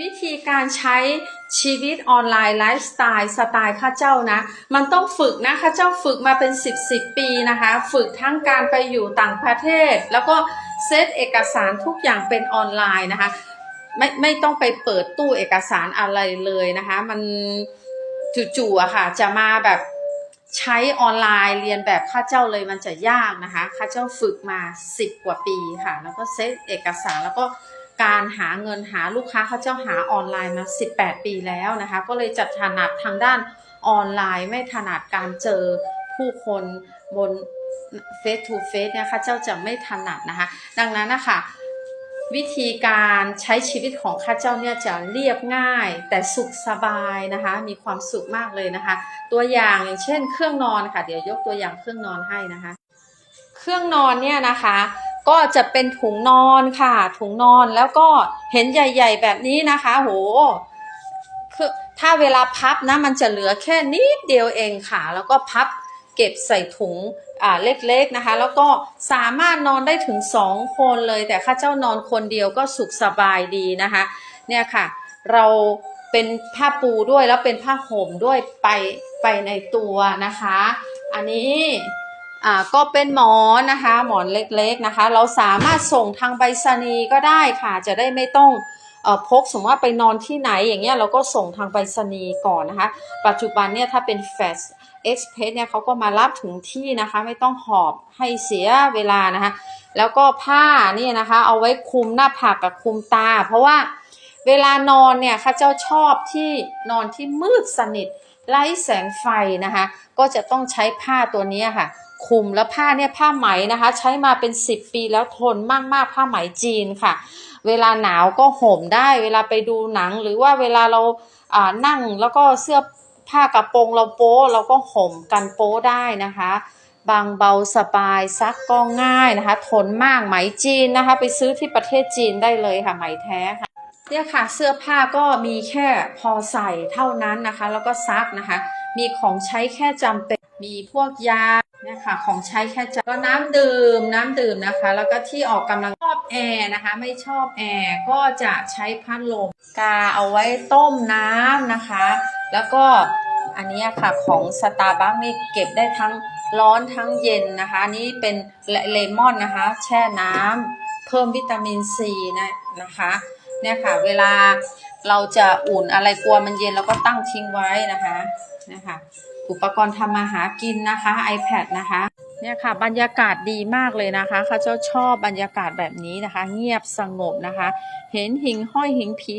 วิธีการใช้ชีวิตออนไลน์ไลฟ์สไตล์สไตล์ข้าเจ้านะ มันต้องฝึกนะข้าเจ้าฝึกมาเป็น 10 10 ปีนะคะ ฝึกทั้งการไปอยู่ต่างประเทศ แล้วก็เซตเอกสารทุกอย่างเป็นออนไลน์นะคะ ไม่ไม่ต้องไปเปิดตู้เอกสารอะไรเลยนะคะ มันจู่ๆอะค่ะ จะมาแบบใช้ออนไลน์เรียนแบบข้าเจ้าเลยมันจะยากนะคะข้าเจ้าฝึกมา 10 กว่าปีค่ะ แล้วก็เซตเอกสารแล้วก็ การหาเงินหาลูกค้าข้าเจ้าหาออนไลน์มา 18 ปีแล้วนะคะ ก็เลยจะถนัดทางด้านออนไลน์ ไม่ถนัดการเจอผู้คนบน face to face เนี่ยข้าเจ้าจะไม่ถนัดนะคะ ดังนั้นนะคะวิธีการใช้ชีวิตของข้าเจ้าเนี่ยจะเรียบง่าย แต่สุขสบายนะคะ มีความสุขมากเลยนะคะ ตัวอย่างอย่างเช่น เครื่องนอนค่ะ เดี๋ยวยกตัวอย่างเครื่องนอนให้นะคะ เครื่องนอนเนี่ยนะคะ ก็จะเป็นถุงนอนค่ะ ถุงนอนแล้วก็เห็นใหญ่ ๆ แบบนี้นะคะ โหคือถ้าเวลาพับนะมันจะเหลือแค่นิดเดียวเองค่ะ แล้วก็พับเก็บใส่ถุงอ่าเล็กๆนะคะ แล้วก็สามารถนอนได้ถึงสองคนเลย แต่ข้าเจ้านอนคนเดียวก็สุขสบายดีนะคะ เนี่ยค่ะ เราเป็นผ้าปูด้วยแล้วเป็นผ้าห่มด้วยไปไปในตัวนะคะ อันนี้ อ่าก็เป็นหมอนนะคะ หมอนเล็กๆนะคะ เราสามารถส่งทางไปรษณีย์ก็ได้ค่ะ จะได้ไม่ต้องเอ่อพกสมมติว่าไปนอนที่ไหนอย่างเงี้ยเราก็ส่งทางไปรษณีย์ก่อนนะคะ ปัจจุบันเนี่ยถ้าเป็นแฟชเอ็กซ์เพสเนี่ยเขาก็มารับถึงที่นะคะ ไม่ต้องหอบให้เสียเวลานะคะ แล้วก็ผ้านี่นะคะ เอาไว้คลุมหน้าผากกับคลุมตา เพราะว่าเวลานอนเนี่ยข้าเจ้าชอบที่นอนที่มืดสนิทไร้แสงไฟนะคะ ก็จะต้องใช้ผ้าตัวนี้ค่ะ คลุมแล้วผ้าเนี่ยผ้าไหมนะคะ ใช้มาเป็น 10 ปีแล้วทนมากๆผ้าไหมจีนค่ะ เวลาหนาวก็ห่มได้ เวลาไปดูหนังหรือว่าเวลาเราอ่านั่งแล้วก็เสื้อผ้ากระโปรงเราโป๊เราก็ห่มกันโป๊ได้นะคะบางเบาสบายซักก็ง่ายนะคะ ทนมากไหมจีนนะคะ ไปซื้อที่ประเทศจีนได้เลยค่ะไหมแท้ค่ะเนี่ยค่ะเสื้อผ้าก็มีแค่พอใส่เท่านั้นนะคะ แล้วก็ซักนะคะ มีของใช้แค่จำเป็นมีพวกยา ค่ะ ของใช้แค่จก็น้ำดื่มน้ำดื่มนะคะ แล้วก็ที่ออกกำลังชอบแอร์นะคะ ไม่ชอบแอร์ก็จะใช้พัดลมกาเอาไว้ต้มน้ำนะคะ แล้วก็อันนี้ค่ะของสตาร์บัคนี่เก็บได้ทั้งร้อนทั้งเย็นนะคะนี้เป็นเลมอนนะคะ แช่น้ำเพิ่มวิตามินซีนะนะคะเนี่ยค่ะเวลาเราจะอุ่นอะไรกลัวมันเย็นเราก็ตั้งทิ้งไว้นะคะนะคะ อุปกรณ์ทำมาหากินนะคะ iPad นะคะเนี่ยค่ะบรรยากาศดีมากเลยนะคะเขาเจ้าชอบบรรยากาศแบบนี้นะคะ เงียบสงบนะคะ เห็นหิ่งห้อยหิ่งผี